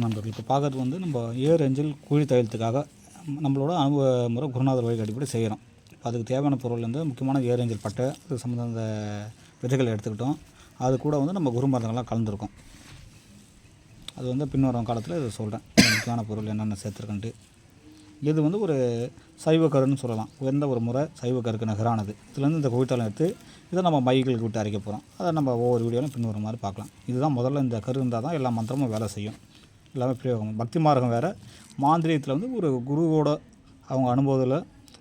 வணக்கம் நண்பர்கள். இப்போ பார்க்குறது வந்து நம்ம ஏர் அஞ்சல் குழி தையலத்துக்காக நம்மளோட அனுபவ முறை குருநாதர் வழி அடிப்படை செய்கிறோம் இப்போ அதுக்கு தேவையான பொருள் வந்து முக்கியமான ஏர் அஞ்சல் பட்டை இது சம்மந்த விதைகளை எடுத்துக்கிட்டோம். அது கூட வந்து நம்ம குரு மருந்துகள்லாம் கலந்துருக்கோம். அது வந்து பின்வரும் காலத்தில் இதை சொல்கிறேன் முக்கியமான பொருள் என்னென்ன சேர்த்துருக்கன்ட்டு. இது வந்து ஒரு சைவ கருன்னு சொல்லலாம். உயர்ந்த ஒரு முறை சைவ கருக்கு நகரானது. இதுலேருந்து இந்த குவித்தலம் எடுத்து இதை நம்ம மைகளுக்கு விட்டு அரைக்க போகிறோம் அதை நம்ம ஒவ்வொரு வீடியோலையும் பின்வரும் மாதிரி பார்க்கலாம். இதுதான் முதல்ல இந்த கரு இருந்தால் தான் எல்லா மந்திரமும் வேலை செய்யும். எல்லாமே பிரயோகம் பக்தி மார்க்கம் வேறு. மாந்திரியத்தில் வந்து ஒரு குருவோட அவங்க அனுபவத்தில்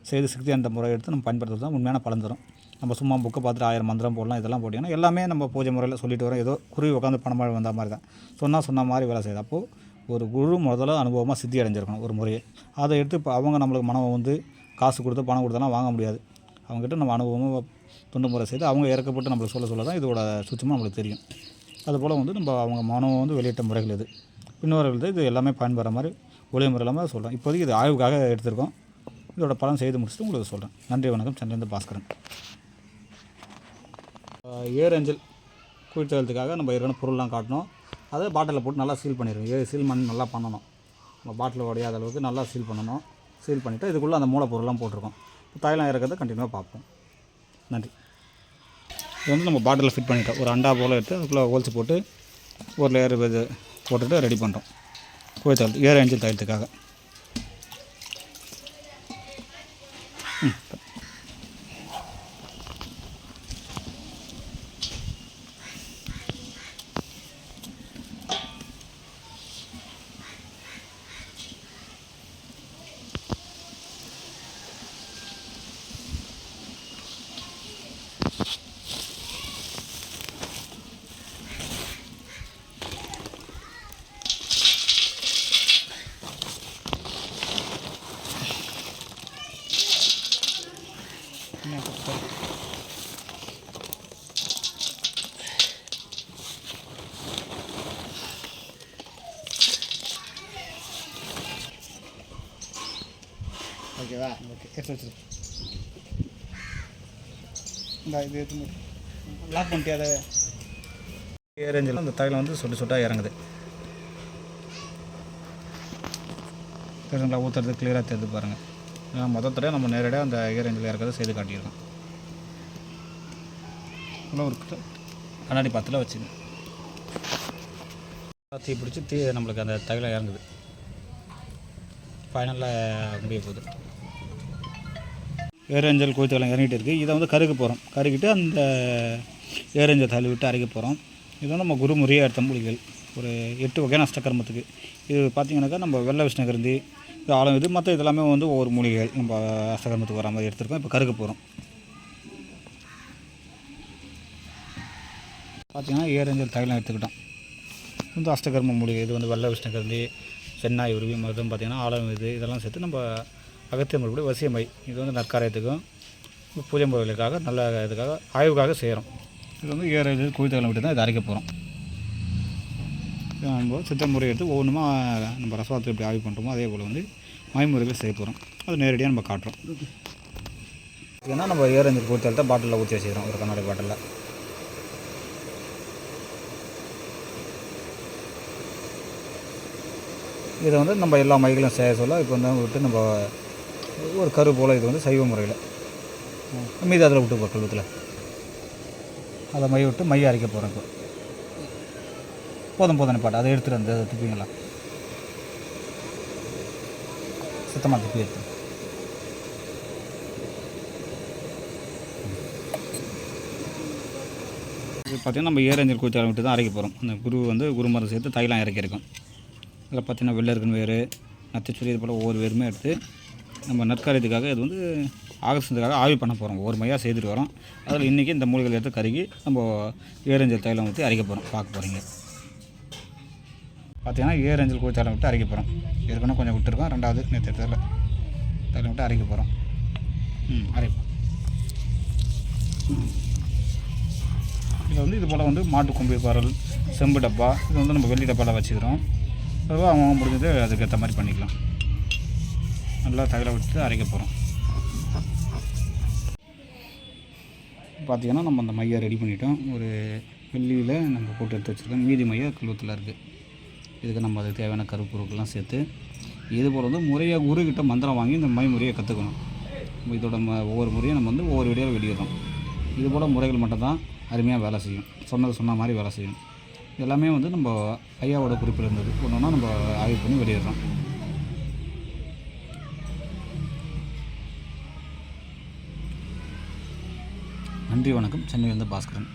செய்து சக்தி என்ற முறை எடுத்து நம்ம பயன்படுத்துறது தான் உண்மையான பலன் தரும். நம்ம சும்மா புக்கை பார்த்துட்டு ஆயிரம் மந்திரம் போடலாம் இதெல்லாம் போட்டிங்கன்னா எல்லாமே நம்ம பூஜை முறையில் சொல்லிட்டு வரோம் ஏதோ குருவி உட்காந்து பணமாக வந்த மாதிரி தான். சொன்னால் சொன்ன மாதிரி வேலை செய்யுது. அப்போது ஒரு குரு முதல்ல அனுபவமாக சித்தி அடைஞ்சிருக்கணும் ஒரு முறையை. அதை எடுத்து இப்போ அவங்க நம்மளுக்கு மனம் வந்து காசு கொடுத்து பணம் கொடுத்தெல்லாம் வாங்க முடியாது. அவங்ககிட்ட நம்ம அனுபவமாக துண்டு முறை செய்து அவங்க இறக்கப்பட்டு நம்மளுக்கு சொல்ல சொல்ல தான் இதோட சுத்தமாக நம்மளுக்கு தெரியும். அதுபோல் வந்து நம்ம அவங்க மனம் வந்து வெளியிட்ட முறைகள் இது. பின்னோர்கள் இது எல்லாமே பயன்படுற மாதிரி ஒளிய முறை இல்லாமல் சொல்கிறேன் இப்போதைக்கு இது ஆய்வுக்காக எடுத்திருக்கோம். இதோட பலன் செய்து முடிச்சுட்டு உங்களுக்கு சொல்கிறேன் நன்றி வணக்கம். சென்னையிலேருந்து பாஸ்கரன். ஏர் அஞ்சல் குளிர்த்தலுக்காக நம்ம ஏற்கனவே பொருள்லாம் காட்டணும் அதை பாட்டிலில் போட்டு நல்லா சீல் பண்ணிடுவோம் ஏ சீல் பண்ணி நல்லா பண்ணணும். நம்ம பாட்டில் உடையாத அளவுக்கு நல்லா சீல் பண்ணணும். சீல் பண்ணிவிட்டு இதுக்குள்ளே அந்த மூலப்பொருள்லாம் போட்டிருக்கோம். தைலம் இறக்கிறத கண்டினியூவாக பார்ப்போம். நன்றி. இது வந்து நம்ம பாட்டிலில் ஃபிட் பண்ணிட்டோம். ஒரு அண்டா போல் எடுத்து அதுக்குள்ளே ஹோல்ஸ் போட்டு ஒரு லேயர் இது போட்டுட்டு ரெடி பண்ணுறோம் கோழி தையல் ஏர் அஞ்சல் தையலத்துக்காக ஓகேவா ஓகே எடுத்து வச்சிரு இந்த இது எடுத்து லாக் பண்ணிட்டு அதை ரேஞ்சில் அந்த தகவல் வந்து சொட்டு சொட்டாக இறங்குது. தெரிஞ்சுங்களா ஊற்றுறது கிளியராக தெரிஞ்சு பாருங்கள் ஏன்னா மொத்த தடவை நம்ம நேரடியாக அந்த ஏரேஞ்சில் இறக்கிறத செய்து காட்டியிருக்கோம். இன்னும் ஒரு கண்ணாடி பாத்தில் வச்சுங்க தீ பிடிச்சி தீ நம்மளுக்கு அந்த தைலம் இறங்குது. ஃபைனலில் முடிய போகுது. ஏரஞ்சல் கோயத்தலம் இறங்கிட்டு இருக்குது இதை வந்து கருக்க போகிறோம் கருக்கிட்டு அந்த ஏரஞ்சல் தள்ளி விட்டு அரைக்க போகிறோம் இது வந்து நம்ம குருமுறையாக எடுத்த மூலிகள் ஒரு எட்டு வகையான அஷ்டகர்மத்துக்கு. இது பார்த்திங்கனாக்கா நம்ம வெள்ளை விஷ்ணகருந்தி இது ஆழம் இது மற்ற இதெல்லாமே வந்து ஒவ்வொரு மூலிகைகள் நம்ம அஷ்டகர்மத்துக்கு வர மாதிரி எடுத்துருக்கோம். இப்போ கருக்க போகிறோம் பார்த்திங்கன்னா ஏரஞ்சல் தைலம் எடுத்துக்கிட்டோம். இந்த வந்து அஷ்டகர்ம மூலிகை இது வந்து வெள்ளை விஷ்ணகிருந்தி சென்னாய் உருவி மருதம் பார்த்திங்கன்னா ஆழம் இது. இதெல்லாம் சேர்த்து நம்ம அகத்திய முறைப்படி வசியமை இது வந்து நற்காரியத்துக்கும் பூஜை முறைகளுக்காக நல்ல இதுக்காக ஆய்வுக்காக செய்கிறோம் இது வந்து ஏழு குவித்தகலம் விட்டு தான் இதை அரைக்க போகிறோம் நம்ம சித்த முறை எடுத்து ஒவ்வொன்றுமா நம்ம ரசவாதத்தை எப்படி ஆய்வு பண்ணுறோமோ அதே போல் வந்து மயமுறைகள் செய்ய போகிறோம் அது நேரடியாக நம்ம காட்டுறோம். ஏன்னா நம்ம ஏரஞ்சு குவித்தலத்தை பாட்டிலில் ஊற்றி வச்சுக்கிறோம் ஒரு கண்ணாடி பாட்டிலில். இதை வந்து நம்ம எல்லா மைகளும் செய்ய சொல்ல இப்போ வந்து விட்டு நம்ம ஒரு கரு போல் இது வந்து சைவ முறையில். மீதி அதில் விட்டு போகிற கழுத்தில். அதை மைய விட்டு மைய அரைக்க போகிறோம் இப்போ. போதும் போதும் பாட்டு அதை எடுத்துகிட்டு வந்து அதை துப்பிங்களா? சுத்தமாக துப்பி எடுத்து பார்த்திங்கன்னா நம்ம ஏரஞ்சல் கூச்சாரம் விட்டு தான் அரைக்க போகிறோம் அந்த குரு வந்து குருமரம் சேர்த்து தைலாம் இறக்கியிருக்கோம். இதில் பார்த்தீங்கன்னா வெள்ளை இருக்குன்னு வேறு நத்தச்சுரி இது போல் ஒவ்வொரு வேருமே எடுத்து நம்ம நற்காரியத்துக்காக இது வந்து ஆகஸ்டுக்காக ஆய்வு பண்ண போகிறோம் ஒரு மையாக செய்துட்டு வரோம். அதில் இன்றைக்கி இந்த மூலிகை எடுத்து கருகி நம்ம ஏரஞ்சல் தைலம் ஊற்றி அரைக்க போகிறோம் பார்க்க போகிறீங்க பார்த்தீங்கன்னா ஏரஞ்சல் கோழி தைலம் விட்டு அரைக்க போகிறோம் ஏற்கனவே கொஞ்சம் விட்டுருக்கோம். ரெண்டாவது நேற்று இடத்துல தைலம் விட்டு அரைக்க போகிறோம் ம் அரைப்போம். இதில் வந்து இது போல் வந்து மாட்டு கொம்பு பரல் செம்பு டப்பா இது வந்து நம்ம வெள்ளி டப்பாவில் வச்சுக்கிறோம். அதுவாக அவங்க முடிஞ்சது அதுக்கேற்ற மாதிரி பண்ணிக்கலாம். நல்லா தகர விட்டு அரைக்க போகிறோம் பார்த்தீங்கன்னா நம்ம அந்த மையை ரெடி பண்ணிட்டோம். ஒரு வெள்ளியில் நம்ம போட்டு எடுத்து வச்சுருக்கோம். மீதி மைய கழுவத்தில் இருக்குது இதுக்கு நம்ம அதுக்கு தேவையான கருப்பொருட்கள்லாம் சேர்த்து இது போல் வந்து முறையாக குருக்கிட்ட மந்திரம் வாங்கி இந்த மை முறையை கற்றுக்கணும் இதோட ம ஒவ்வொரு முறையும் நம்ம வந்து ஒவ்வொரு வீடியோவில் வெளியிடுறோம். இது போல் முறைகள் மட்டும்தான் அருமையாக வேலை செய்யும். சொன்னது சொன்ன மாதிரி வேலை செய்யும். எல்லாமே வந்து நம்ம ஐயாவோட குறிப்பில் இருந்தது. ஒன்று ஒன்றா நம்ம ஆய்வு பண்ணி வெளியிடுறோம். நன்றி வணக்கம். சென்னையிலேருந்து பாஸ்கரன்.